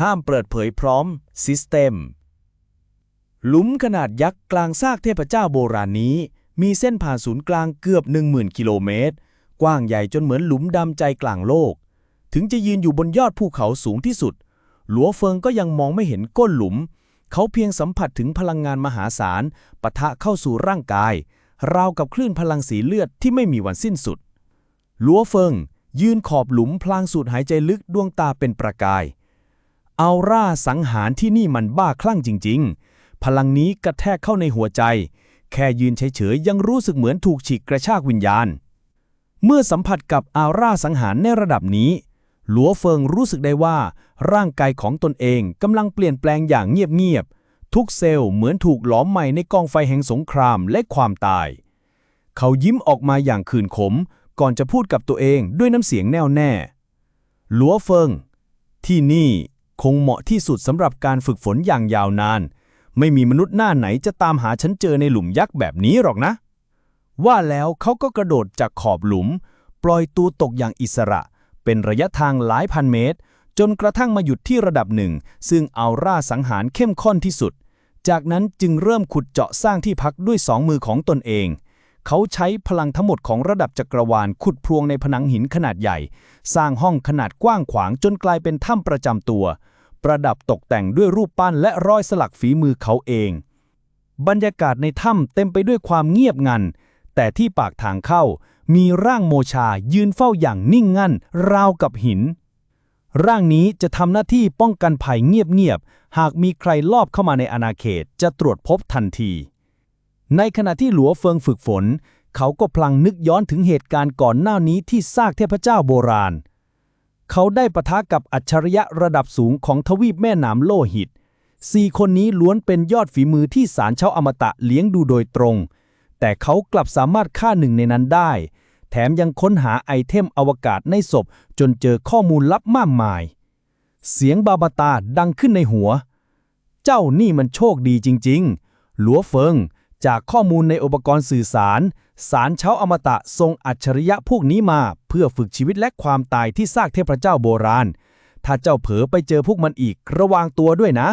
ห้ามเปิดเผยพร้อมซิสเต็มหลุมขนาดยักษ์กลางซากเทพเจ้าโบราณนี้ มีเส้นผ่านศูนย์กลางเกือบ 10,000 กิโลเมตร กว้างใหญ่จนเหมือนหลุมดำใจกลางโลก ถึงจะยืนอยู่บนยอดภูเขาสูงที่สุด หลัวเฟิงก็ยังมองไม่เห็นก้นหลุม เขาเพียงสัมผัสถึงพลังงานมหาศาลปะทะเข้าสู่ร่างกาย ราวกับคลื่นพลังสีเลือดที่ไม่มีวันสิ้นสุด หลัวเฟิงยืนขอบหลุมพลางสูดหายใจลึกดวงตาเป็นประกาย เอาร่าสังหารที่นี่มันบ้าคลั่งจริง ๆ พลังนี้กระแทกเข้าในหัวใจ แค่ยืนเฉยๆยังรู้สึกเหมือนถูกฉีกกระชากวิญญาณ เมื่อสัมผัสกับอาร่าสังหารในระดับนี้ หลัวเฟิงรู้สึกได้ว่า ร่างกายของตนเองกำลังเปลี่ยนแปลงอย่างเงียบๆ ทุกเซลล์เหมือนถูกหลอมใหม่ในกองไฟแห่งสงครามและความตาย เขายิ้มออกมาอย่างคืนขม ก่อนจะพูดกับตัวเองด้วยน้ำเสียงแน่วแน่ หลัวเฟิง ที่นี่ คงเหมาะที่สุดสำหรับการฝึกฝนอย่างยาวนาน ไม่มีมนุษย์หน้าไหนจะตามหาฉันเจอในหลุมยักษ์แบบนี้หรอกนะ ว่าแล้วเขาก็กระโดดจากขอบหลุม ปล่อยตัวตกอย่างอิสระ เป็นระยะทางหลายพันเมตร จนกระทั่งมาหยุดที่ระดับหนึ่ง ซึ่งเอาร่าสังหารเข้มข้นที่สุด จากนั้นจึงเริ่มขุดเจาะสร้างที่พักด้วยสองมือของตนเองเขาใช้พลังทั้งหมดของระดับจักรวาลขุดพรวงในผนังหินขนาดใหญ่ สร้างห้องขนาดกว้างขวางจนกลายเป็นถ้ำประจำตัว ประดับตกแต่งด้วยรูปปั้นและรอยสลักฝีมือเขาเอง บรรยากาศในถ้ำเต็มไปด้วยความเงียบงัน แต่ที่ปากทางเข้ามีร่างโมชายืนเฝ้าอย่างนิ่งงันราวกับหิน ร่างนี้จะทำหน้าที่ป้องกันภัยเงียบๆ หากมีใครลอบเข้ามาในอาณาเขตจะตรวจพบทันที ในขณะที่หลัวเฟิงฝึกฝน เขาก็พลังนึกย้อนถึงเหตุการณ์ก่อนหน้านี้ที่ซากเทพเจ้าโบราณเขาได้ปะทะกับอัจฉริยะระดับสูงของทวีปแม่น้ำโลหิตสี่คนนี้ล้วนเป็นยอดฝีมือที่สารเช่าอมตะเลี้ยงดูโดยตรง แต่เขากลับสามารถฆ่าหนึ่งในนั้นได้ แถมยังค้นหาไอเทมอวกาศในศพ จนเจอข้อมูลลับมากมาย เสียงบาบาตาดังขึ้นในหัว เจ้านี่มันโชคดีจริง ๆ หลัวเฟิง จากข้อมูลในอุปกรณ์สื่อสาร สารเช้าอมตะทรงอัจฉริยะพวกนี้มา เพื่อฝึกชีวิตและความตายที่ซากเทพเจ้าโบราณ ถ้าเจ้าเผลอไปเจอพวกมันอีกระวังตัวด้วยนะ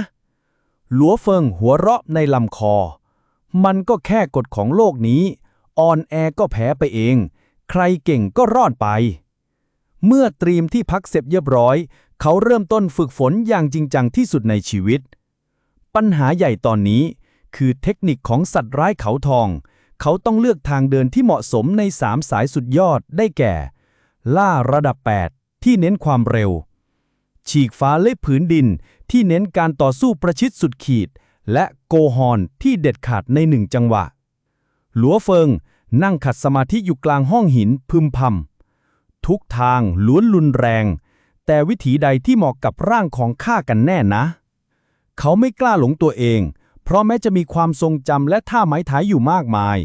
หลัวเฟิงหัวเราะในลำคอ มันก็แค่กฎของโลกนี้ อ่อนแอก็แพ้ไปเอง ใครเก่งก็รอดไป เมื่อตรีมที่พักเสร็จเรียบร้อย เขาเริ่มต้นฝึกฝนอย่างจริงจังที่สุดในชีวิต ปัญหาใหญ่ตอนนี้ คือเทคนิคของสัตว์ร้ายเขาทอง เขาต้องเลือกทางเดินที่เหมาะสมในสามสายสุดยอดได้แก่ ล่าระดับ 8 ที่เน้นความเร็ว ฉีกฟ้าและผืนดินที่เน้นการต่อสู้ประชิดสุดขีด และโกฮอนที่เด็ดขาดในหนึ่งจังหวะ หลัวเฟิง นั่งขัดสมาธิอยู่กลางห้องหินพึมพำทุกทางล้วนรุนแรง แต่วิถีใดที่เหมาะกับร่างของข้ากันแน่นะ เขาไม่กล้าหลงตัวเอง เพราะแม้จะมีความทรงจำและท่าไม้ท้ายอยู่มากมาย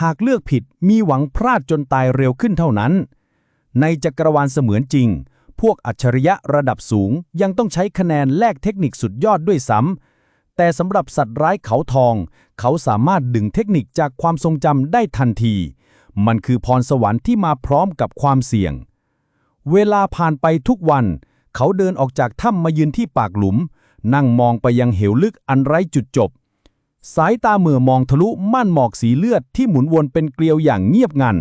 หากเลือกผิดมีหวังพลาดจนตายเร็วขึ้นเท่านั้น ในจักรวาลเสมือนจริง พวกอัจฉริยะระดับสูงยังต้องใช้คะแนนแลกเทคนิคสุดยอดด้วยซ้ำแต่สำหรับสัตว์ร้ายเขาทอง เขาสามารถดึงเทคนิคจากความทรงจำได้ทันที มันคือพรสวรรค์ที่มาพร้อมกับความเสี่ยง เวลาผ่านไปทุกวัน เขาเดินออกจากถ้ำมายืนที่ปากหลุมนั่งมองไปยังเหวลึกอันไร้จุดจบ สายตาเมื่อมองทะลุม่านหมอกสีเลือดที่หมุนวนเป็นเกลียวอย่างเงียบงัน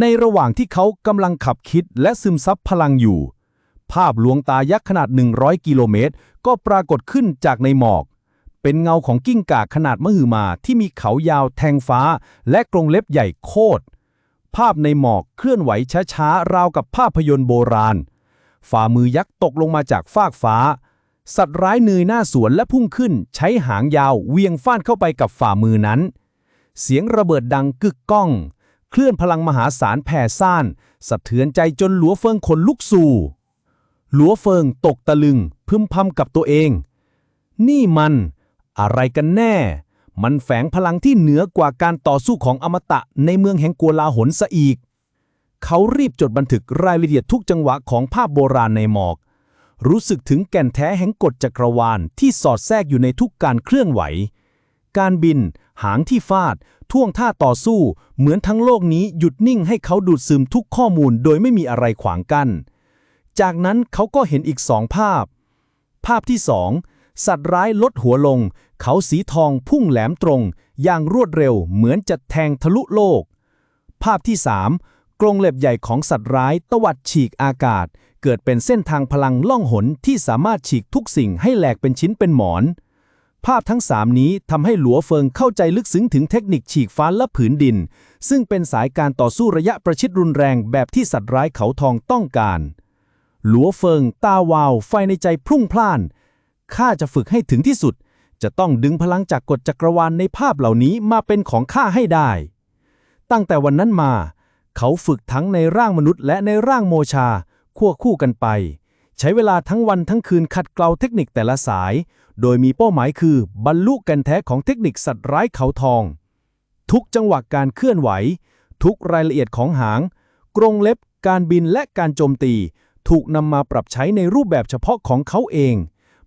ในระหว่างที่เขากำลังขับคิดและซึมซับพลังอยู่ ภาพลวงตายักษ์ขนาด 100 กิโลเมตร ก็ปรากฏขึ้นจากในหมอก เป็นเงาของกิ้งก่าขนาดมหึมาที่มีเขายาวแทงฟ้า และกรงเล็บใหญ่โคตร ภาพในหมอกเคลื่อนไหวช้าๆราวกับภาพยนตร์โบราณ ฝ่ามือยักษ์ตกลงมาจากฟากฟ้า สัตว์ร้ายเนยหน้าสวนและพุ่งขึ้น ใช้หางยาวเวียงฟาดเข้าไปกับฝ่ามือนั้น เสียงระเบิดดังกึกก้อง เคลื่อนพลังมหาศาลแผ่ซ่าน สะเทือนใจจนหลัวเฟิงขนลุกสู่ หลัวเฟิงตกตะลึง พึมพำกับตัวเอง นี่มัน อะไรกันแน่ มันแฝงพลังที่เหนือกว่าการต่อสู้ของอมตะในเมืองแห่งกัวลาหนซะอีก เขารีบจดบันทึกรายละเอียดทุกจังหวะของภาพโบราณในหมอก รู้สึกถึงแก่นแท้แห่งกฎจักรวาลที่สอดแทรกอยู่ในทุกการเคลื่อนไหว การบิน หางที่ฟาด ท่วงท่าต่อสู้ เหมือนทั้งโลกนี้หยุดนิ่งให้เขาดูดซึมทุกข้อมูลโดยไม่มีอะไรขวางกัน้น จากนั้นเขาก็เห็นอีกสองภาพ ภาพที่2สัตว์ร้ายลดหัวลง เขาสีทองพุ่งแหลมตรง อย่างรวดเร็วเหมือนจะแทงทะลุโลก ภาพที่3กรงเล็บใหญ่ของสัตว์ร้ายตวัดฉีกอากาศ เกิดเป็นเส้นทางพลังล่องหนที่สามารถฉีกทุกสิ่งให้แหลกเป็นชิ้นเป็นหมอน ภาพทั้ง3นี้ทำให้หลัวเฟิงเข้าใจลึกซึ้งถึงเทคนิคฉีกฟ้าและผืนดิน ซึ่งเป็นสายการต่อสู้ระยะประชิดรุนแรงแบบที่สัตว์ร้ายเขาทองต้องการ หลัวเฟิง ตาวาว ไฟในใจพรุ่งพล่านข้าจะฝึกให้ถึงที่สุด จะต้องดึงพลังจากกฎจักรวาลในภาพเหล่านี้มาเป็นของข้าให้ได้ ตั้งแต่วันนั้นมา เขาฝึกทั้งในร่างมนุษย์และในร่างโมชา ควบคู่กันไป ใช้เวลาทั้งวันทั้งคืนขัดเกลาเทคนิคแต่ละสาย โดยมีเป้าหมายคือบรรลุกันแท้ของเทคนิคสัตว์ร้ายเขาทอง ทุกจังหวะการเคลื่อนไหว ทุกรายละเอียดของหาง กรงเล็บ การบินและการโจมตี ถูกนำมาปรับใช้ในรูปแบบเฉพาะของเขาเอง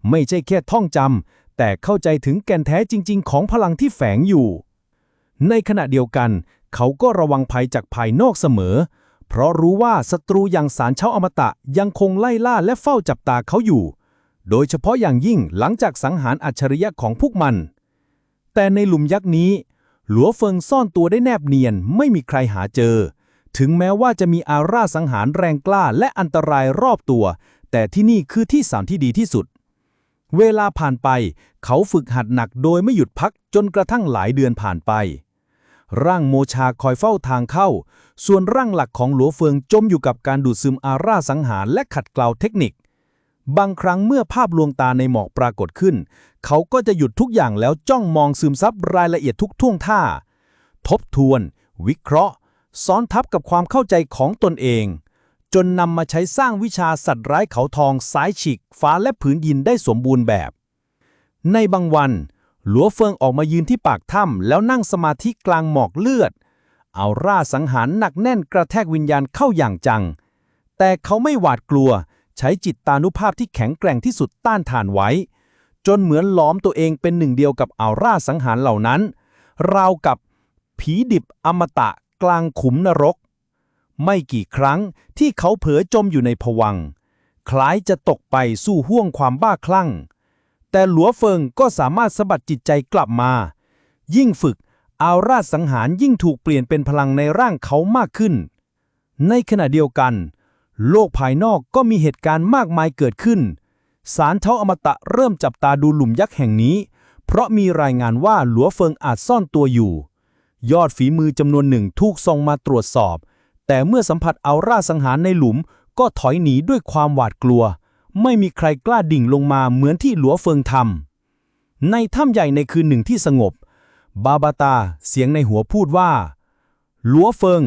ไม่ใช่แค่ท่องจำแต่เข้าใจถึงแก่นแท้จริง ๆ ของพลังที่แฝงอยู่ ในขณะเดียวกัน เขาก็ระวังภัยจากภายนอกเสมอ เพราะรู้ว่าศัตรูอย่างสารเช้าอมตะยังคงไล่ล่าและเฝ้าจับตาเขาอยู่ โดยเฉพาะอย่างยิ่งหลังจากสังหารอัจฉริยะของพวกมัน แต่ในหลุมยักษ์นี้ หลัวเฟิงซ่อนตัวได้แนบเนียนไม่มีใครหาเจอ ถึงแม้ว่าจะมีอาราสังหารแรงกล้าและอันตรายรอบตัว แต่ที่นี่คือที่สามที่ดีที่สุด เวลาผ่านไป เขาฝึกหัดหนักโดยไม่หยุดพักจนกระทั่งหลายเดือนผ่านไป ร่างโมชาคอยเฝ้าทางเข้า ส่วนร่างหลักของหลัวเฟิงจมอยู่กับการดูดซึมอาราสังหารและขัดเกลาเทคนิค บางครั้งเมื่อภาพลวงตาในหมอกปรากฏขึ้น เขาก็จะหยุดทุกอย่างแล้วจ้องมองซึมซับรายละเอียดทุกท่วงท่า ทบทวน วิเคราะห์ ซ้อนทับกับความเข้าใจของตนเอง จนนำมาใช้สร้างวิชาสัตว์ร้ายเขาทองสายฉีกฟ้าและผืนดินได้สมบูรณ์แบบ ในบางวัน หลัวเฟิงออกมายืนที่ปากถ้ำแล้วนั่งสมาธิกลางหมอกเลือด เอาร่าสังหารหนักแน่นกระแทกวิญญาณเข้าอย่างจัง แต่เขาไม่หวาดกลัว ใช้จิตตานุภาพที่แข็งแกร่งที่สุดต้านทานไว้ จนเหมือนล้อมตัวเองเป็นหนึ่งเดียวกับอาร่าสังหารเหล่านั้น ราวกับผีดิบอมตะกลางขุมนรก ไม่กี่ครั้งที่เขาเผลอจมอยู่ในผวัง คล้ายจะตกไปสู่ห้วงความบ้าคลั่ง แต่หลัวเฟิงก็สามารถสะบัดจิตใจกลับมา ยิ่งฝึก อาราสังหารยิ่งถูกเปลี่ยนเป็นพลังในร่างเขามากขึ้น ในขณะเดียวกัน โลกภายนอกก็มีเหตุการณ์มากมายเกิดขึ้น สารเท้าอมตะเริ่มจับตาดูหลุมยักษ์แห่งนี้ เพราะมีรายงานว่าหลัวเฟิงอาจซ่อนตัวอยู่ ยอดฝีมือจำนวนหนึ่งถูกส่งมาตรวจสอบ แต่เมื่อสัมผัสเอาราสังหารในหลุมก็ถอยหนีด้วยความหวาดกลัว ไม่มีใครกล้าดิ่งลงมาเหมือนที่หลัวเฟิงทำในถ้ำใหญ่ในคืนหนึ่งที่สงบ บาบาตา เสียงในหัวพูดว่า หลัวเฟิง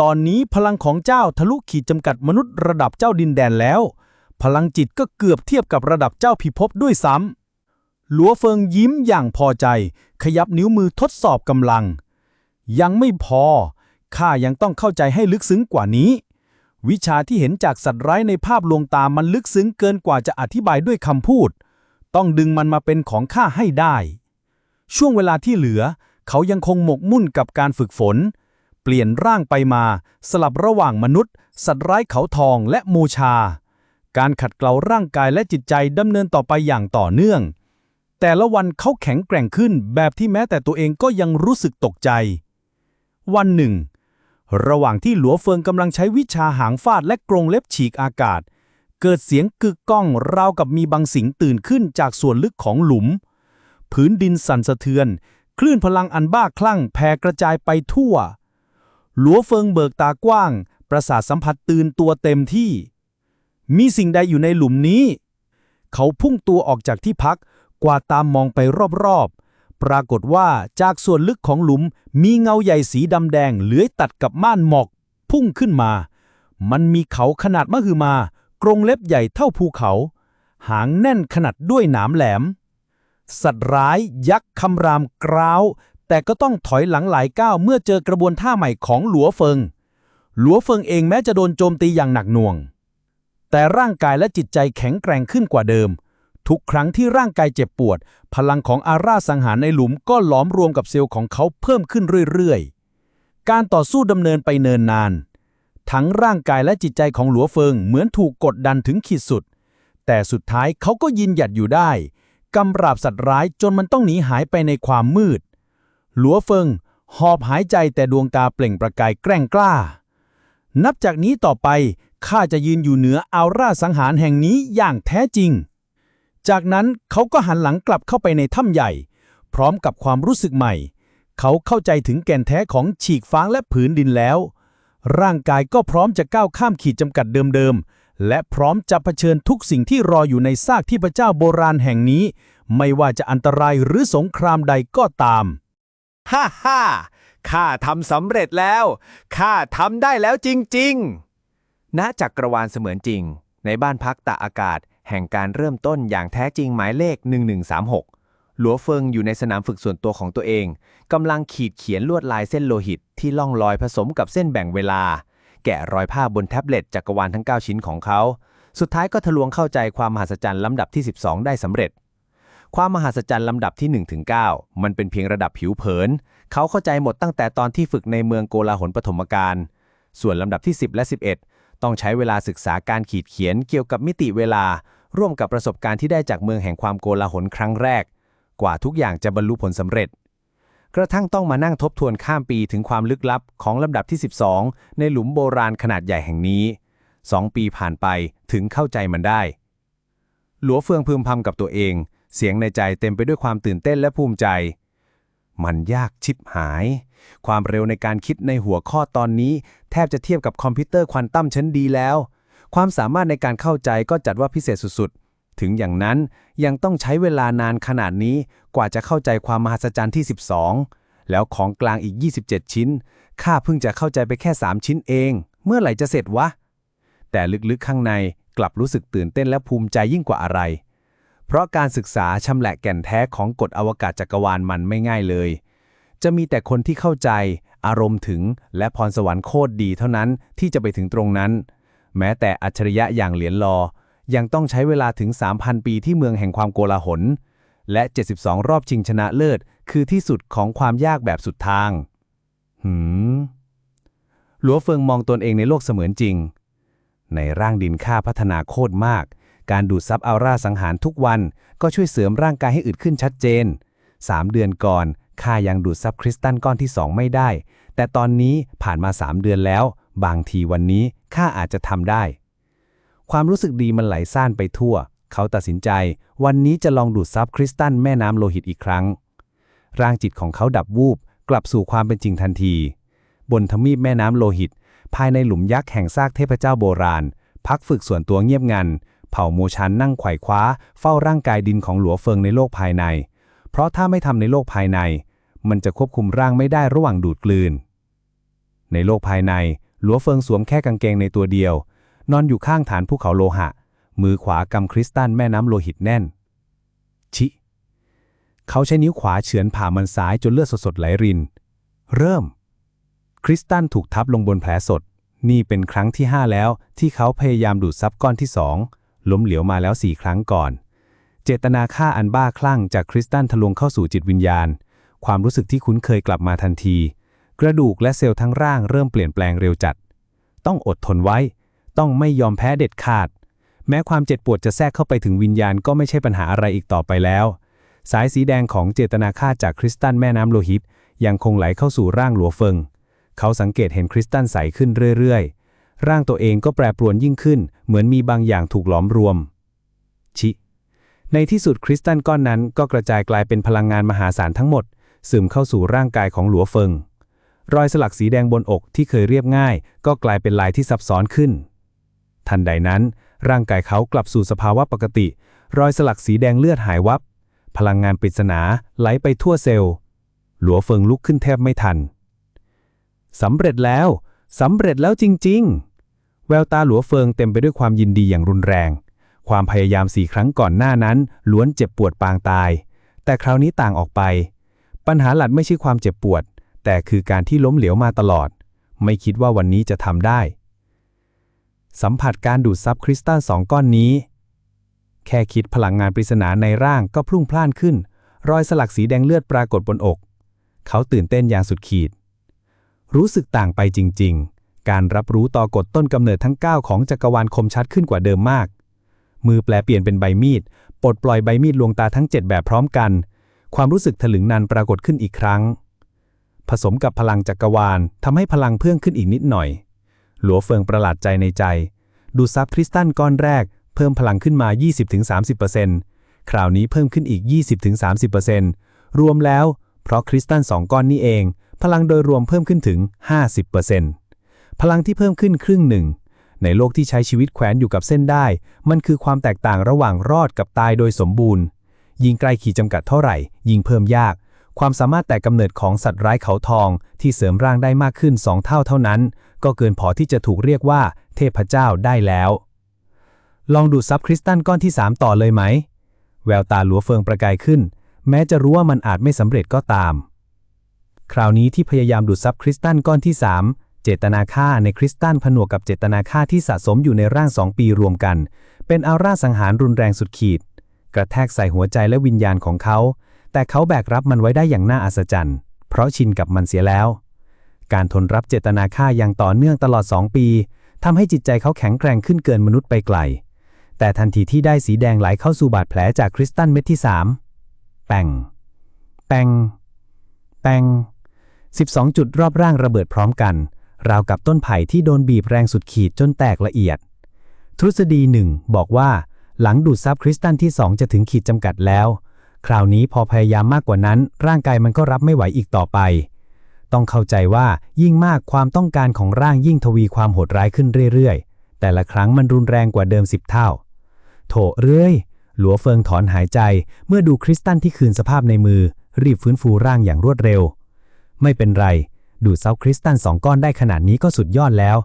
ตอนนี้พลังของเจ้าทะลุขีดจำกัดมนุษย์ระดับเจ้าดินแดนแล้ว พลังจิตก็เกือบเทียบกับระดับเจ้าพิภพด้วยซ้ำหลัวเฟิงยิ้มอย่างพอใจ ขยับนิ้วมือทดสอบกำลัง ยังไม่พอ ข้ายังต้องเข้าใจให้ลึกซึ้งกว่านี้ วิชาที่เห็นจากสัตว์ร้ายในภาพลวงตามันลึกซึ้งเกินกว่าจะอธิบายด้วยคำพูด ต้องดึงมันมาเป็นของข้าให้ได้ ช่วงเวลาที่เหลือ เขายังคงหมกมุ่นกับการฝึกฝน เปลี่ยนร่างไปมา สลับระหว่างมนุษย์ สัตว์ร้ายเขาทองและโมชา การขัดเกลาร่างกายและจิตใจดำเนินต่อไปอย่างต่อเนื่อง แต่ละวันเขาแข็งแกร่งขึ้นแบบที่แม้แต่ตัวเองก็ยังรู้สึกตกใจ วันหนึ่ง ระหว่างที่หลัวเฟิงกำลังใช้วิชาหางฟาดและกรงเล็บฉีกอากาศ เกิดเสียงกึกก้องราวกับมีบางสิ่งตื่นขึ้นจากส่วนลึกของหลุม พื้นดินสั่นสะเทือน คลื่นพลังอันบ้าคลั่งแผ่กระจายไปทั่ว หลัวเฟิงเบิกตากว้าง ประสาทสัมผัสตื่นตัวเต็มที่ มีสิ่งใดอยู่ในหลุมนี้ เขาพุ่งตัวออกจากที่พัก กวาดตามมองไปรอบๆ ปรากฏว่าจากส่วนลึกของหลุมมีเงาใหญ่สีดำแดงเลื้อยตัดกับม่านหมอก พุ่งขึ้นมา มันมีเขาขนาดมหึมากรงเล็บใหญ่เท่าภูเขา หางแน่นขนาดด้วยหนามแหลม สัตว์ร้ายยักษ์คำรามกราว แต่ก็ต้องถอยหลังหลายก้าวเมื่อเจอกระบวนท่าใหม่ของหลัวเฟิง หลัวเฟิงเองแม้จะโดนโจมตีอย่างหนักหน่วง แต่ร่างกายและจิตใจแข็งแกร่งขึ้นกว่าเดิม ทุกครั้งที่ร่างกายเจ็บปวด พลังของอาราสังหารในหลุมก็หลอมรวมกับเซลล์ของเขาเพิ่มขึ้นเรื่อยๆ การต่อสู้ดำเนินไปเนินนาน ทั้งร่างกายและจิตใจของหลัวเฟิงเหมือนถูกกดดันถึงขีดสุด แต่สุดท้ายเขาก็ยืนหยัดอยู่ได้ กำราบสัตว์ร้ายจนมันต้องหนีหายไปในความมืด หลัวเฟิง หอบหายใจแต่ดวงตาเปล่งประกายแกร่งกล้า นับจากนี้ต่อไปข้าจะยืนอยู่เหนืออาราสังหารแห่งนี้อย่างแท้จริง จากนั้นเขาก็หันหลังกลับเข้าไปในถ้ำใหญ่ พร้อมกับความรู้สึกใหม่ เขาเข้าใจถึงแก่นแท้ของฉีกฟางและผืนดินแล้ว ร่างกายก็พร้อมจะก้าวข้ามขีดจำกัดเดิมๆ และพร้อมจะเผชิญทุกสิ่งที่รออยู่ในซากที่พระเจ้าโบราณแห่งนี้ ไม่ว่าจะอันตรายหรือสงครามใดก็ตาม ฮ่าฮ่าข้าทำสำเร็จแล้ว ข้าทำได้แล้วจริง ๆ ณจักรวาลเสมือนจริง ในบ้านพักตากอากาศ แห่งการเริ่มต้นอย่างแท้จริงหมายเลข 1136 หลัวเฟิงอยู่ในสนามฝึกส่วนตัวของตัวเอง กำลังขีดเขียนลวดลายเส้นโลหิตที่ล่องลอยผสมกับเส้นแบ่งเวลา แกะรอยภาพบนแท็บเล็ตจักรวาลทั้ง 9 ชิ้นของเขา สุดท้ายก็ทะลวงเข้าใจความมหัศจรรย์ลำดับที่ 12 ได้สำเร็จ ความมหัศจรรย์ลำดับที่1ถึง9มันเป็นเพียงระดับผิวเผิน เขาเข้าใจหมดตั้งแต่ตอนที่ฝึกในเมืองโกลาหลปฐมกาลส่วนลำดับที่ 10 และ 11 ต้องใช้เวลาศึกษาการขีดเขียนเกี่ยวกับมิติเวลา ร่วมกับประสบการณ์ที่ได้จากเมืองแห่งความโกลาหลครั้งแรก กว่าทุกอย่างจะบรรลุผลสำเร็จ กระทั่งต้องมานั่งทบทวนข้ามปีถึงความลึกลับของลำดับที่ 12 ในหลุมโบราณขนาดใหญ่แห่งนี้สองปีผ่านไปถึงเข้าใจมันได้ หลัวเฟืองพึมพำกับตัวเอง เสียงในใจเต็มไปด้วยความตื่นเต้นและภูมิใจ มันยากชิบหาย ความเร็วในการคิดในหัวข้อตอนนี้ แทบจะเทียบกับคอมพิวเตอร์ควอนตัมชั้นดีแล้ว ความสามารถในการเข้าใจก็จัดว่าพิเศษสุด ถึงอย่างนั้นยังต้องใช้เวลานานขนาดนี้กว่าจะเข้าใจความมหัศจรรย์ที่ 12 แล้วของกลางอีก 27 ชิ้น ข้าเพิ่งจะเข้าใจไปแค่ 3 ชิ้นเอง เมื่อไหร่จะเสร็จวะ แต่ลึกๆข้างในกลับรู้สึกตื่นเต้นและภูมิใจยิ่งกว่าอะไร เพราะการศึกษาชำแหละแก่นแท้ของกฎอวกาศจักรวาลมันไม่ง่ายเลย จะมีแต่คนที่เข้าใจ อารมณ์ถึงและพรสวรรค์โคตรดีเท่านั้นที่จะไปถึงตรงนั้น แม้แต่อัจฉริยะอย่างเหรียญลอ ยังต้องใช้เวลาถึง 3,000 ปีที่เมืองแห่งความโกลาหล และ 72 รอบชิงชนะเลิศ คือที่สุดของความยากแบบสุดทาง หืม หลัวเฟิงมองตนเองในโลกเสมือนจริง ในร่างดินค่าพัฒนาโคตรมาก การดูดซับอัลราสังหารทุกวัน ก็ช่วยเสริมร่างกายให้อึดขึ้นชัดเจน 3 เดือนก่อนข้ายังดูดซับคริสตัลก้อนที่ 2 ไม่ได้ แต่ตอนนี้ผ่านมา 3 เดือนแล้ว บางทีวันนี้ข้าอาจจะทำได้ ความรู้สึกดีมันไหลซ่านไปทั่ว เขาตัดสินใจ วันนี้จะลองดูดซับคริสตัลแม่น้ำโลหิตอีกครั้ง ร่างจิตของเขาดับวูบ กลับสู่ความเป็นจริงทันที บนทมีปแม่น้ำโลหิต ภายในหลุมยักษ์แห่งซากเทพเจ้าโบราณ พักฝึกส่วนตัวเงียบงัน เผ่าโมชันนั่งไขว่คว้า เฝ้าร่างกายดินของหลัวเฟิงในโลกภายใน เพราะถ้าไม่ทำในโลกภายใน มันจะควบคุมร่างไม่ได้ระหว่างดูดกลืน ในโลกภายในหลัวเฟิงสวมแค่กางเกงในตัวเดียว นอนอยู่ข้างฐานภูเขาโลหะ มือขวากำคริสตัลแม่น้ำโลหิตแน่น ชิ เขาใช้นิ้วขวาเฉือนผ่ามันซ้ายจนเลือดสดๆไหลริน เริ่ม คริสตัลถูกทับลงบนแผลสด นี่เป็นครั้งที่ 5 แล้วที่เขาพยายามดูดซับก้อนที่สองล้มเหลวมาแล้วสี่ครั้งก่อน เจตนาฆ่าอันบ้าคลั่งจากคริสตัลทะลวงเข้าสู่จิตวิญญาณ ความรู้สึกที่คุ้นเคยกลับมาทันที กระดูกและเซลล์ทั้งร่างเริ่มเปลี่ยนแปลงเร็วจัด ต้องอดทนไว้ ต้องไม่ยอมแพ้เด็ดขาด แม้ความเจ็บปวดจะแทรกเข้าไปถึงวิญญาณก็ไม่ใช่ปัญหาอะไรอีกต่อไปแล้ว สายสีแดงของเจตนาฆ่าจากคริสตัลแม่น้ำโลหิต ยังคงไหลเข้าสู่ร่างหลัวเฟิง เขาสังเกตเห็นคริสตัลใสขึ้นเรื่อยๆ ร่างตัวเองก็แปรปรวนยิ่งขึ้น เหมือนมีบางอย่างถูกหลอมรวม ชิ ในที่สุดคริสตัลก้อนนั้นก็กระจายกลายเป็นพลังงานมหาศาลทั้งหมด ซึมเข้าสู่ร่างกายของหลัวเฟิงรอยสลักสีแดงบนอกที่เคยเรียบง่าย ก็กลายเป็นลายที่ซับซ้อนขึ้น ทันใดนั้น ร่างกายเขากลับสู่สภาวะปกติ รอยสลักสีแดงเลือดหายวับ พลังงานปริศนาไหลไปทั่วเซลล์ หลัวเฟิงลุกขึ้นแทบไม่ทันสำเร็จแล้วสำเร็จแล้วจริง ๆ แววตาหลัวเฟิงเต็มไปด้วยความยินดีอย่างรุนแรง ความพยายามสี่ครั้งก่อนหน้านั้น ล้วนเจ็บปวดปางตาย แต่คราวนี้ต่างออกไป ปัญหาหลักไม่ใช่ความเจ็บปวด แต่คือการที่ล้มเหลวมาตลอด ไม่คิดว่าวันนี้จะทำได้ สัมผัสการดูดซับคริสตัลสองก้อนนี้ แค่คิดพลังงานปริศนาในร่างก็พลุ่งพล่านขึ้น รอยสลักสีแดงเลือดปรากฏบนอก เขาตื่นเต้นอย่างสุดขีด รู้สึกต่างไปจริง ๆ การรับรู้ต่อกฎต้นกำเนิดทั้ง 9 ของจักรวาลคมชัดขึ้นกว่าเดิมมาก มือแปลเปลี่ยนเป็นใบมีด ปลดปล่อยใบมีดลวงตาทั้ง 7 แบบพร้อมกัน ความรู้สึกถลึงนันปรากฏขึ้นอีกครั้ง ผสมกับพลังจักรวาลทำให้พลังเพิ่มขึ้นอีกนิดหน่อย หลัวเฟิงประหลาดใจในใจ ดูดซับคริสตัลก้อนแรก เพิ่มพลังขึ้นมา 20-30%คราวนี้เพิ่มขึ้นอีก 20-30%รวมแล้ว เพราะคริสตัลสองก้อนนี้เอง พลังโดยรวมเพิ่มขึ้นถึง 50%พลังที่เพิ่มขึ้นครึ่งหนึ่ง ในโลกที่ใช้ชีวิตแขวนอยู่กับเส้นได้ มันคือความแตกต่างระหว่างรอดกับตายโดยสมบูรณ์ ยิ่งใกลขีดจำกัดเท่าไหร่ ยิ่งเพิ่มยาก ความสามารถแต่กำเนิดของสัตว์ร้ายเขาทองที่เสริมร่างได้มากขึ้น 2 เท่าเท่านั้น ก็เกินพอที่จะถูกเรียกว่า เทพเจ้าได้แล้ว ลองดูดซับคริสตัลก้อนที่ 3 ต่อเลยไหม แววตาหลัวเฟิงประกายขึ้น แม้จะรู้ว่ามันอาจไม่สำเร็จก็ตาม คราวนี้ที่พยายามดูดซับคริสตัลก้อนที่ 3 เจตนาฆ่าในคริสตัลผนวกกับเจตนาฆ่าที่สะสมอยู่ในร่างสองปีรวมกัน เป็นอาราสังหารรุนแรงสุดขีด กระแทกใส่หัวใจและวิญญาณของเขา แต่เขาแบกรับมันไว้ได้อย่างน่าอัศจรรย์ เพราะชินกับมันเสียแล้ว การทนรับเจตนาฆ่าอย่างต่อเนื่องตลอด 2 ปีทำให้จิตใจเขาแข็งแกร่งขึ้นเกินมนุษย์ไปไกล แต่ทันทีที่ได้สีแดงไหลเข้าสู่บาดแผลจากคริสตัลเม็ดที่ 3 แป่ง แป่ง แป่ง 12 จุดรอบร่างระเบิดพร้อมกัน ราวกับต้นไผ่ที่โดนบีบแรงสุดขีดจนแตกละเอียด ทฤษฎีหนึ่งบอกว่า หลังดูดซับคริสตัลที่ 2 จะถึงขีดจำกัดแล้ว คราวนี้พอพยายามมากกว่านั้น ร่างกายมันก็รับไม่ไหวอีกต่อไป ต้องเข้าใจว่ายิ่งมากความต้องการของร่างยิ่งทวีความโหดร้ายขึ้นเรื่อยๆ แต่ละครั้งมันรุนแรงกว่าเดิม10เท่า โถเรื่อยหลัวเฟิงถอนหายใจ เมื่อดูคริสตัลที่คืนสภาพในมือ รีบฟื้นฟูร่างอย่างรวดเร็ว ไม่เป็นไร ดูดซับคริสตัลสองก้อนได้ขนาดนี้ก็สุดยอดแล้ว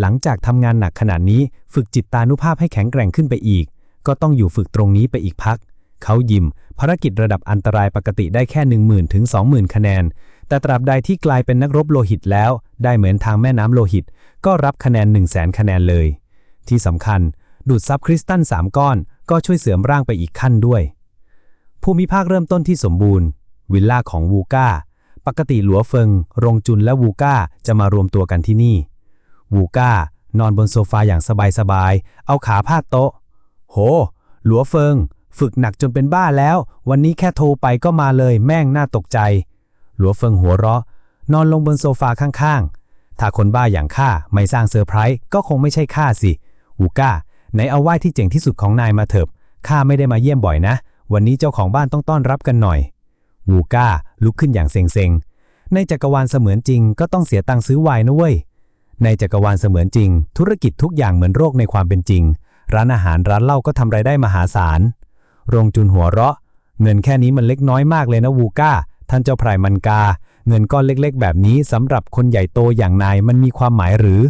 หลังจากทำงานหนักขนาดนี้ฝึกจิตตานุภาพให้แข็งแกร่งขึ้นไปอีก ก็ต้องอยู่ฝึกตรงนี้ไปอีกพัก เขายิ้ม ภารกิจระดับอันตรายปกติได้แค่ 10,000 ถึง 20,000 คะแนน แต่ตราบใดที่กลายเป็นนักรบโลหิตแล้ว ได้เหมือนทางแม่น้ำโลหิต ก็รับคะแนน 1 0 0 0 0แสนคะแนนเลย ที่สำคัญ ดูดซับคริสตัล3 ก้อน ก็ช่วยเสริมร่างไปอีกขั้นด้วย ภูมิภาคเริ่มต้นที่สมบูรณ์ วิลล่าของวูก้า ปกติหลัวเฟิง รงจุนและวูก้าจะมารวมตัวกันที่นี่วูก้านอนบนโซฟาอย่างสบายๆ เอาขาพาดโต๊ะ โห หลัวเฟิง ฝึกหนักจนเป็นบ้าแล้ว วันนี้แค่โทรไปก็มาเลยแม่งน่าตกใจ หลัวเฟิงหัวเราะ นอนลงบนโซฟาข้างๆ ถ้าคนบ้าอย่างข้าไม่สร้างเซอร์ไพรส์ก็คงไม่ใช่ข้าสิวูก้าไหนเอาไหว้ที่เจ๋งที่สุดของนายมาเถิบข้าไม่ได้มาเยี่ยมบ่อยนะ วันนี้เจ้าของบ้านต้องต้อนรับกันหน่อยวูก้าลุกขึ้นอย่างเซ็งๆ ในจักรวาลเสมือนจริงก็ต้องเสียตังค์ซื้อไวน์นะเว้ย ในจักรวาลเสมือนจริง ธุรกิจทุกอย่างเหมือนโรคในความเป็นจริง ร้านอาหารร้านเหล้าก็ทำรายได้มหาศาล รงจุนหัวเราะ เงินแค่นี้มันเล็กน้อยมากเลยนะวูก้า ท่านเจ้าพรายมันกา เงินก้อนเล็กๆ แบบนี้สำหรับคนใหญ่โตอย่างนายมันมีความหมายหรือ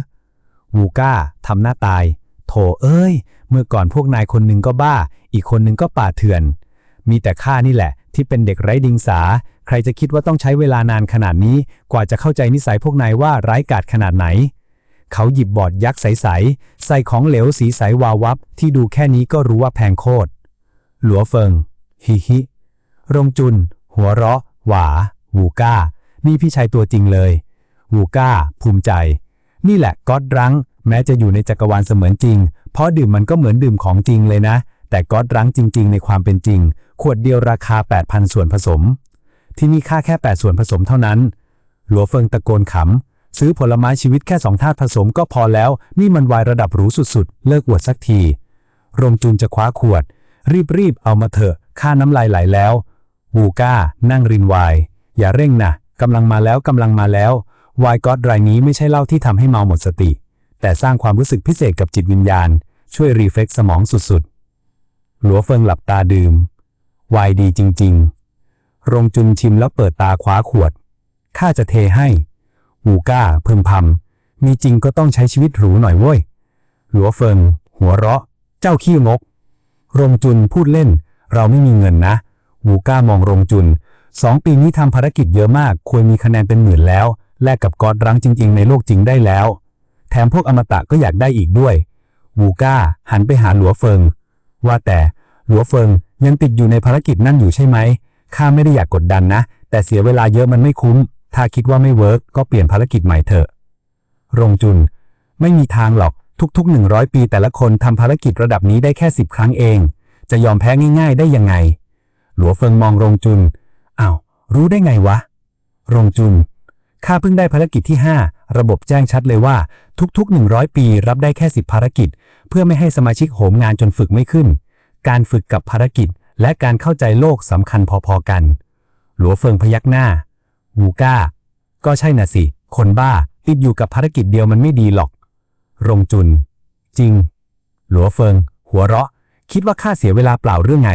วูก้าทำหน้าตาย โถเอ้ย เมื่อก่อนพวกนายคนหนึ่งก็บ้า อีกคนหนึ่งก็ป่าเถื่อน มีแต่ข้านี่แหละ ที่เป็นเด็กไร้ดิงสา ใครจะคิดว่าต้องใช้เวลานานขนาดนี้ กว่าจะเข้าใจนิสัยพวกนายว่าร้ายกาจขนาดไหนเขาหยิบบอร์ดยักษ์ใส ๆ ใส่ของเหลวสีใสวาววับ ที่ดูแค่นี้ก็รู้ว่าแพงโคตร หลัวเฟิง ฮิฮิรงจุน หัวเราะ หวา วูก้า นี่พี่ชายตัวจริงเลย วูก้า ภูมิใจ นี่แหละก๊อตรังแม้จะอยู่ในจักรวาลเสมือนจริง เพราะดื่มมันก็เหมือนดื่มของจริงเลยนะ แต่ก๊อตรังจริง ๆ ในความเป็นจริง ขวดเดียวราคา 8,000 ส่วนผสม ที่นี่ค่าแค่ 8 ส่วนผสมเท่านั้น หลัวเฟิงตะโกนขำ ซื้อผลไม้ชีวิตแค่สองธาตุผสมก็พอแล้ว นี่มันวายระดับหรูสุดๆ เลิกอวดสักที รงจุนจะคว้าขวด รีบๆ เอามาเถอะ ค่าน้ำลายไหลแล้ว วูก้า นั่งรินไวน์อย่าเร่งนะกำลังมาแล้วกำลังมาแล้วไวน์ก็อดรายนี้ไม่ใช่เหล้าที่ทำให้เมาหมดสติ แต่สร้างความรู้สึกพิเศษกับจิตวิญญาณ ช่วยรีเฟกสมองสุดๆ หลัวเฟิงหลับตาดื่มไวน์ดีจริง ๆ รงจุนชิมแล้วเปิดตาคว้าขวด ข้าจะเทให้วูก้าพึมพำมีจริงก็ต้องใช้ชีวิตหรูหน่อยเว้ย หลัวเฟิง หัวเราะ เจ้าขี้งก รงจุนพูดเล่น เราไม่มีเงินนะ วูก้ามองรงจุนสองปีนี้ทำภารกิจเยอะมาก ควรมีคะแนนเป็นหมื่นแล้ว แลกกับกอดรังจริง ๆ ในโลกจริงได้แล้ว แถมพวกอมตะก็อยากได้อีกด้วย วูก้าหันไปหาหลัวเฟิง ว่าแต่หลัวเฟิงยังติดอยู่ในภารกิจนั่นอยู่ใช่ไหม ข้าไม่ได้อยากกดดันนะ แต่เสียเวลาเยอะมันไม่คุ้ม ถ้าคิดว่าไม่เวิร์กก็เปลี่ยนภารกิจใหม่เถอะ รงจุน ไม่มีทางหรอก ทุกๆ 100 ปีแต่ละคนทำภารกิจระดับนี้ได้แค่ 10 ครั้งเอง จะยอมแพ้ง่ายๆ ได้ยังไง หลัวเฟิงมองรงจุนอ้าว รู้ได้ไงวะ รงจุน ข้าเพิ่งได้ภารกิจที่ 5 ระบบแจ้งชัดเลยว่า ทุกๆ 100 ปีรับได้แค่ 10 ภารกิจ เพื่อไม่ให้สมาชิกโหมงานจนฝึกไม่ขึ้น การฝึกกับภารกิจ และการเข้าใจโลกสำคัญพอๆกัน หลัวเฟิงพยักหน้าวูก้า ก็ใช่น่ะสิ คนบ้าติดอยู่กับภารกิจเดียวมันไม่ดีหรอก รงจุน จริง หลัวเฟิง หัวเราะ คิดว่าข้าเสียเวลาเปล่าเรื่องไง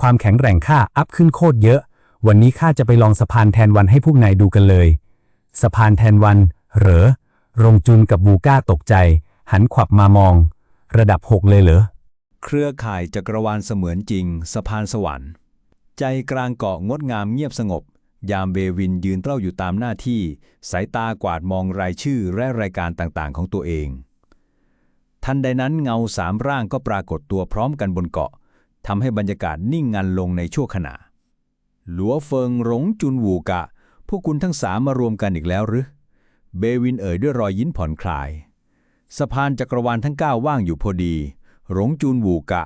ความแข็งแกร่งข้าอัพขึ้นโคตรเยอะ วันนี้ข้าจะไปลองสะพานแทนวันให้พวกนายดูกันเลย สะพานแทนวัน เหรอ รงจุนกับบูก้าตกใจ หันขวับมามอง ระดับหกเลยเหรอ เครือข่ายจักรวาลเสมือนจริง สะพานสวรรค์ ใจกลางเกาะงดงามเงียบสงบยามเบวินยืนเต้าอยู่ตามหน้าที่ สายตากวาดมองรายชื่อและรายการต่างๆ ของตัวเอง ทันใดนั้นเงาสามร่างก็ปรากฏตัวพร้อมกันบนเกาะทำให้บรรยากาศนิ่งงันลงในชั่วขณะ หลัวเฟิงหลงจุนวูกะ พวกคุณทั้งสามมารวมกันอีกแล้วหรือ เบวินเอ่ยด้วยรอยยิ้มผ่อนคลาย สะพานจักรวาลทั้งเก้าว่างอยู่พอดี หลงจูนวูกะ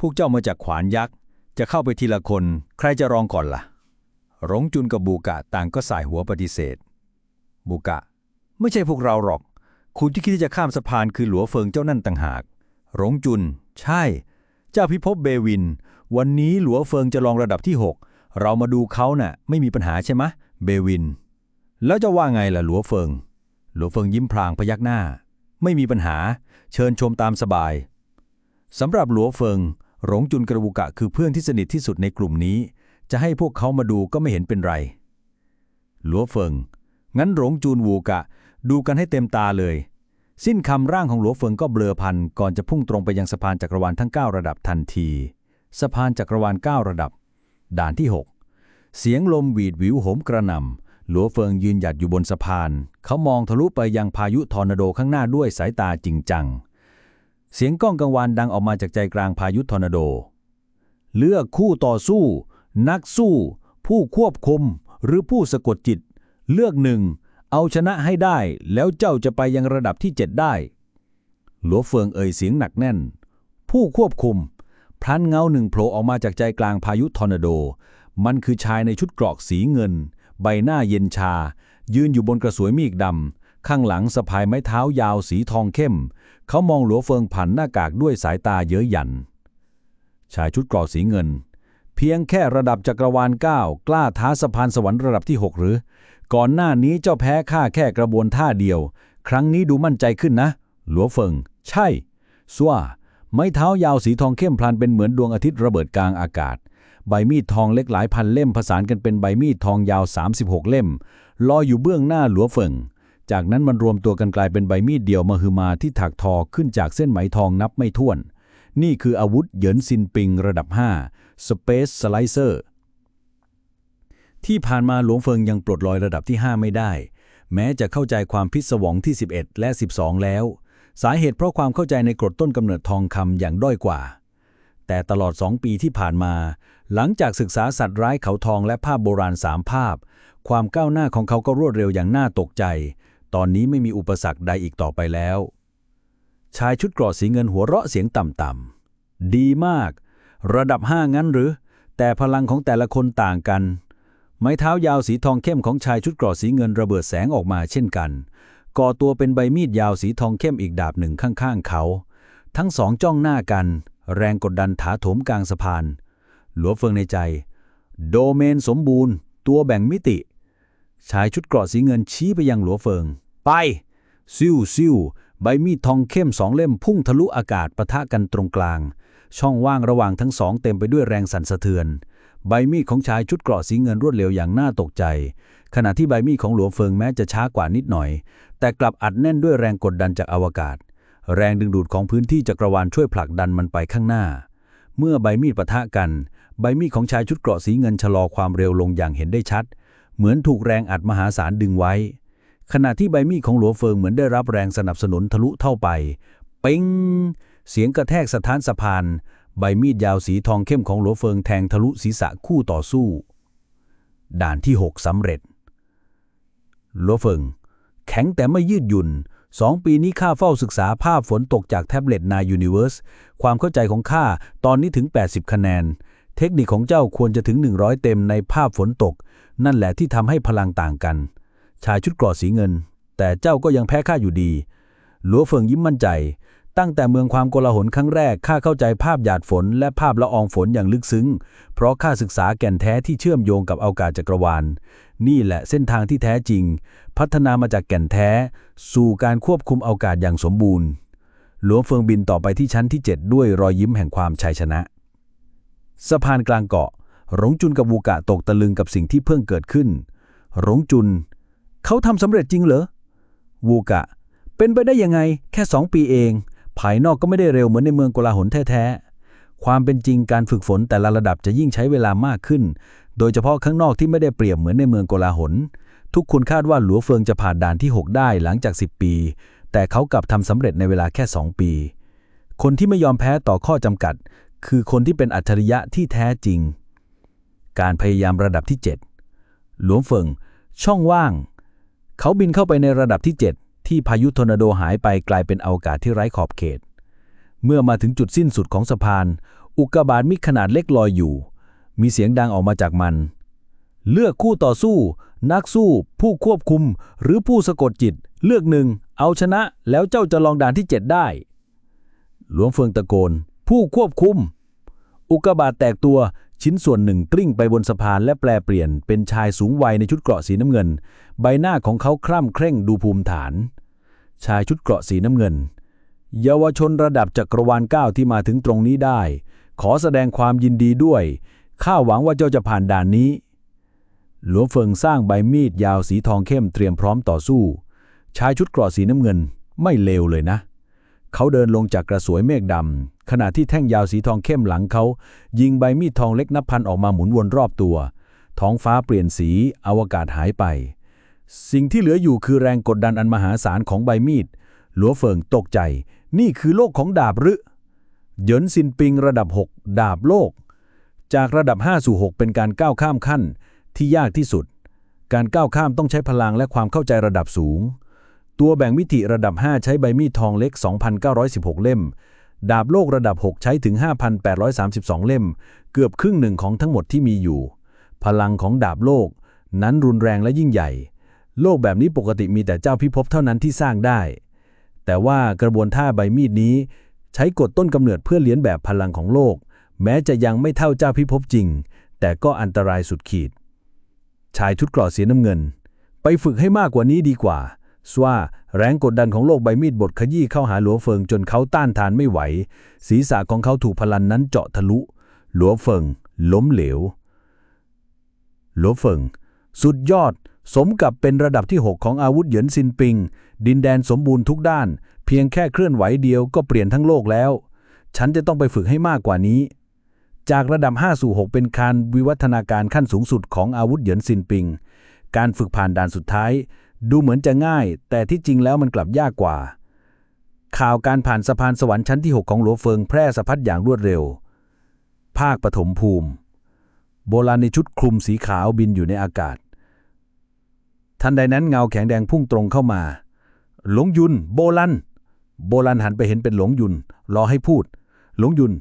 พวกเจ้ามาจากขวานยักษ์ จะเข้าไปทีละคน ใครจะรองก่อนล่ะ หลงจุนกับบูกะต่างก็สายหัวปฏิเสธ บูกะ ไม่ใช่พวกเราหรอก คุณที่คิดที่จะข้ามสะพานคือหลัวเฟิงเจ้านั่นต่างหาก หลงจุน ใช่ เจ้าพิภพเบวิน วันนี้หลัวเฟิงจะลองระดับที่ 6 เรามาดูเขาน่ะ ไม่มีปัญหาใช่ไหมเบวิน แล้วจะว่าไงล่ะหลัวเฟิง หลัวเฟิงยิ้มพลางพยักหน้า ไม่มีปัญหา เชิญชมตามสบายสำหรับหลัวเฟิงหลงจุนกระบุกะคือเพื่อนที่สนิทที่สุดในกลุ่มนี้ จะให้พวกเขามาดูก็ไม่เห็นเป็นไร หลัวเฟิง งั้นหลงจูนวูกะ ดูกันให้เต็มตาเลย สิ้นคำร่างของหลัวเฟิงก็เบลอพันก่อนจะพุ่งตรงไปยังสะพานจักรวาลทั้ง 9 ระดับทันที สะพานจักรวาล 9 ระดับ ด่านที่ 6 เสียงลมหวีดวิวโหมกระหน่ำหลัวเฟิงยืนหยัดอยู่บนสะพาน เขามองทะลุไปยังพายุทอร์นาโดข้างหน้าด้วยสายตาจริงจัง เสียงก้องกังวานดังออกมาจากใจกลางพายุทอร์นาโด เลือกคู่ต่อสู้ นักสู้ ผู้ควบคุม หรือผู้สะกดจิต เลือกหนึ่ง เอาชนะให้ได้แล้วเจ้าจะไปยังระดับที่เจ็ดได้ หลัวเฟิงเอ่ยเสียงหนักแน่น ผู้ควบคุม พลันเงาหนึ่งโผล่ออกมาจากใจกลางพายุทอร์นาโด มันคือชายในชุดเกรอกสีเงิน ใบหน้าเย็นชา ยืนอยู่บนกระสวยมีดดำ ข้างหลังสะพายไม้เท้ายาวสีทองเข้ม เขามองหลัวเฟิงผ่านหน้ากากด้วยสายตาเย้ยหยัน ชายชุดเกรอกสีเงิน เพียงแค่ระดับจักรวาล9กล้าท้าสะพานสวรรค์ระดับที่ 6 หรือ ก่อนหน้านี้เจ้าแพ้ข้าแค่กระบวนท่าเดียว ครั้งนี้ดูมั่นใจขึ้นนะ หลัวเฟิง ใช่ซัวไม้เท้ายาวสีทองเข้มพลันเป็นเหมือนดวงอาทิตย์ระเบิดกลางอากาศ ใบมีดทองเล็กหลายพันเล่มผสานกันเป็นใบมีดทองยาว 36 เล่ม ลอยอยู่เบื้องหน้าหลัวเฟิง จากนั้นมันรวมตัวกันกลายเป็นใบมีดเดียวมหึมาที่ถักทอขึ้นจากเส้นไหมทองนับไม่ถ้วน นี่คืออาวุธเหยินซินปิงระดับ 5 Space Slicer ที่ผ่านมาหลวงเฟิงยังปลดลอยระดับที่ 5 ไม่ได้ แม้จะเข้าใจความพิศวงที่ 11 และ 12 แล้ว สาเหตุเพราะความเข้าใจในกรดต้นกำเนิดทองคำอย่างด้อยกว่า แต่ตลอด2ปีที่ผ่านมา หลังจากศึกษาสัตว์ร้ายเขาทองและภาพโบราณสามภาพ ความก้าวหน้าของเขาก็รวดเร็วอย่างน่าตกใจ ตอนนี้ไม่มีอุปสรรคใดอีกต่อไปแล้ว ชายชุดเกราะสีเงินหัวเราะเสียงต่ำๆดีมาก ระดับห้างั้นหรือ แต่พลังของแต่ละคนต่างกัน ไม้เท้ายาวสีทองเข้มของชายชุดเกราะสีเงินระเบิดแสงออกมาเช่นกัน ก่อตัวเป็นใบมีดยาวสีทองเข้มอีกดาบหนึ่งข้างๆเขา ทั้งสองจ้องหน้ากัน แรงกดดันถาโถมกลางสะพาน หลัวเฟิงในใจ โดเมนสมบูรณ์ ตัวแบ่งมิติ ชายชุดเกราะสีเงินชี้ไปยังหลัวเฟิง ไปซิ่วซิ่วใบมีดทองเข้มสองเล่มพุ่งทะลุอากาศปะทะกันตรงกลาง ช่องว่างระหว่างทั้งสองเต็มไปด้วยแรงสั่นสะเทือน ใบมีดของชายชุดเกราะสีเงินรวดเร็วอย่างน่าตกใจ ขณะที่ใบมีดของหลวงเฟิงแม้จะช้ากว่านิดหน่อย แต่กลับอัดแน่นด้วยแรงกดดันจากอวกาศ แรงดึงดูดของพื้นที่จักรวาลช่วยผลักดันมันไปข้างหน้า เมื่อใบมีดปะทะกัน ใบมีดของชายชุดเกราะสีเงินชะลอความเร็วลงอย่างเห็นได้ชัด เหมือนถูกแรงอัดมหาศาลดึงไว้ ขณะที่ใบมีดของหลวงเฟิงเหมือนได้รับแรงสนับสนุนทะลุเท่าไปปิงเสียงกระแทกสถานสะพาน ใบมีดยาวสีทองเข้มของหลวงเฟิงแทงทะลุศีรษะคู่ต่อสู้ ด่านที่6สำเร็จ หลวงเฟิง แข็งแต่ไม่ยืดหยุ่นสองปีนี้ข้าเฝ้าศึกษาภาพฝนตกจากแท็บเล็ตนายูนิเว r ร์สความเข้าใจของข้าตอนนี้ถึง 80 คะแนน เทคนิคของเจ้าควรจะถึง 100 เต็มในภาพฝนตก นั่นแหละที่ทำให้พลังต่างกัน ชายชุดเกราะสีเงิน แต่เจ้าก็ยังแพ้ข้าอยู่ดี หลัวเฟิงยิ้มมั่นใจ ตั้งแต่เมืองความโกลาหลครั้งแรกข้าเข้าใจภาพหยาดฝน และภาพละอองฝนอย่างลึกซึ้ง เพราะข้าศึกษาแก่นแท้ที่เชื่อมโยงกับอากาศจักรวาล นี่แหละเส้นทางที่แท้จริง พัฒนามาจากแก่นแท้ สู่การควบคุมอากาศอย่างสมบูรณ์ หลวงเฟิงบินต่อไปที่ชั้นที่ 7 ด้วยรอยยิ้มแห่งความชัยชนะ สะพานกลางเกาะ หลงจุนกับวูกะตกตะลึงกับสิ่งที่เพิ่งเกิดขึ้น หลงจุน เขาทำสำเร็จจริงเหรอวูกะ เป็นไปได้ยังไง แค่สองปีเอง ภายนอกก็ไม่ได้เร็วเหมือนในเมืองโกลาหลแท้ๆ ความเป็นจริงการฝึกฝนแต่ละระดับจะยิ่งใช้เวลามากขึ้น โดยเฉพาะข้างนอกที่ไม่ได้เปรียบเหมือนในเมืองโกลาหล ทุกคนคาดว่าหลัวเฟิงจะผ่านด่านที่ 6 ได้หลังจาก 10 ปี แต่เขากลับทำสำเร็จในเวลาแค่ 2 ปี คนที่ไม่ยอมแพ้ต่อข้อจำกัด คือคนที่เป็นอัจฉริยะที่แท้จริง การพยายามระดับที่ 7 หลวงเฟิง ช่องว่าง เขาบินเข้าไปในระดับที่ 7 ที่พายุทอร์นาโดหายไปกลายเป็นอวกาศที่ไร้ขอบเขต เมื่อมาถึงจุดสิ้นสุดของสะพาน อุกกาบาตมิขนาดเล็กลอยอยู่ มีเสียงดังออกมาจากมัน เลือกคู่ต่อสู้ นักสู้ ผู้ควบคุม หรือผู้สะกดจิต เลือกหนึ่ง เอาชนะ แล้วเจ้าจะลองด่านที่7ได้ หลวงเฟิงตะโกน ผู้ควบคุม อุกกาบาตแตกตัว ชิ้นส่วนหนึ่งกลิ้งไปบนสะพานและแปลเปลี่ยน เป็นชายสูงวัยในชุดเกราะสีน้ำเงิน ใบหน้าของเขาคร่ำเคร่งดูภูมิฐาน ชายชุดเกราะสีน้ำเงิน เยาวชนระดับจักรวาลเก้าที่มาถึงตรงนี้ได้ ขอแสดงความยินดีด้วยข้าหวังว่าเจ้าจะผ่านด่านนี้ หลวงเฟิงสร้างใบมีดยาวสีทองเข้มเตรียมพร้อมต่อสู้ ชายชุดเกราะสีน้ำเงินไม่เลวเลยนะ เขาเดินลงจากกระสวยเมฆดำขณะที่แท่งยาวสีทองเข้มหลังเขา ยิงใบมีดทองเล็กนับพันออกมาหมุนวนรอบตัว ท้องฟ้าเปลี่ยนสีอวกาศหายไป สิ่งที่เหลืออยู่คือแรงกดดันอันมหาศาลของใบมีด หลัวเฟิงตกใจ นี่คือโลกของดาบหรือเหยินซินปิงระดับ 6 ดาบโลก จากระดับ 5 สู่ 6 เป็นการก้าวข้ามขั้นที่ยากที่สุด การก้าวข้ามต้องใช้พลังและความเข้าใจระดับสูง ตัวแบ่งมิติระดับ 5 ใช้ใบมีดทองเล็ก 2,916 เล่ม ดาบโลกระดับ 6 ใช้ถึง 5,832 เล่ม เกือบครึ่งหนึ่งของทั้งหมดที่มีอยู่ พลังของดาบโลก นั้นรุนแรงและยิ่งใหญ่ โลกแบบนี้ปกติมีแต่เจ้าพิภพเท่านั้นที่สร้างได้ แต่ว่ากระบวนท่าใบมีดนี้ ใช้กฎต้นกำเนิดเพื่อเลียนแบบพลังของโลก แม้จะยังไม่เท่าเจ้าพิภพจริง แต่ก็อันตรายสุดขีด ชายชุดเกราะสีน้ำเงิน ไปฝึกให้มากกว่านี้ดีกว่า สว่าแรงกดดันของโลกใบมีดบดขยี้เข้าหาหลัวเฟิงจนเขาต้านทานไม่ไหว ศีรษะของเขาถูกพลันนั้นเจาะทะลุ หลัวเฟิง ล้มเหลว หลัวเฟิง สุดยอด สมกับเป็นระดับที่ 6 ของอาวุธเหยินซินปิง ดินแดนสมบูรณ์ทุกด้าน เพียงแค่เคลื่อนไหวเดียวก็เปลี่ยนทั้งโลกแล้ว ฉันจะต้องไปฝึกให้มากกว่านี้ จากระดับ 5 สู่ 6 เป็นการวิวัฒนาการขั้นสูงสุดของอาวุธเหยินซินปิง การฝึกผ่านด่านสุดท้าย ดูเหมือนจะง่าย แต่ที่จริงแล้วมันกลับยากกว่า ข่าวการผ่านสะพานสวรรค์ชั้นที่ 6 ของหลวงเฟิงแพร่สะพัดอย่างรวดเร็ว ภาคปฐมภูมิ โบราณในชุดคลุมสีขาวบินอยู่ในอากาศ ทันใดนั้นเงาแข็งแดงพุ่งตรงเข้ามา หลงยุน โบลันโบลันหันไปเห็นเป็นหลงยุน รอให้พูด หลงยุน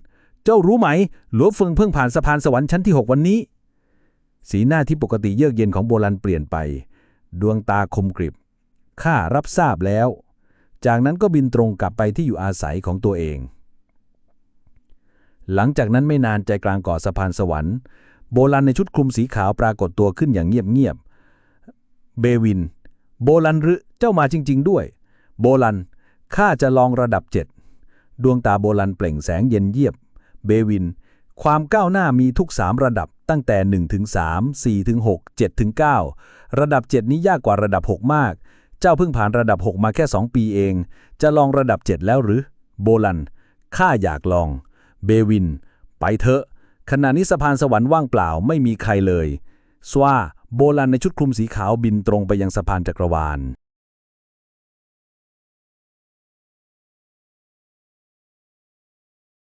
เจ้ารู้ไหม หลวงเฟิงเพิ่งผ่านสะพานสวรรค์ชั้นที่ 6 วันนี้ สีหน้าที่ปกติเยือกเย็นของโบลันเปลี่ยนไป ดวงตาคมกริบ ข้ารับทราบแล้ว จากนั้นก็บินตรงกลับไปที่อยู่อาศัยของตัวเอง หลังจากนั้นไม่นานใจกลางเกาะสะพานสวรรค์ โบลันในชุดคลุมสีขาวปรากฏตัวขึ้นอย่างเงียบๆ เบวิน โบลันหรือเจ้ามาจริง ๆ ด้วย โบลัน ข้าจะลองระดับเจ็ด ดวงตาโบลันเปล่งแสงเย็นเยียบ เบวิน ความก้าวหน้ามีทุก3ระดับตั้งแต่1ถึง3 4ถึง6 7ถึง9 ระดับ 7 นี้ยากกว่าระดับ 6 มาก เจ้าเพิ่งผ่านระดับ 6 มาแค่ 2 ปีเอง จะลองระดับ 7 แล้วหรือ โบลัน ข้าอยากลอง เบวิน ไปเถอะ ขณะนี้สะพานสวรรค์ว่างเปล่าไม่มีใครเลยสว่าโบลันในชุดคลุมสีขาวบินตรงไปยังสะพานจักรวาล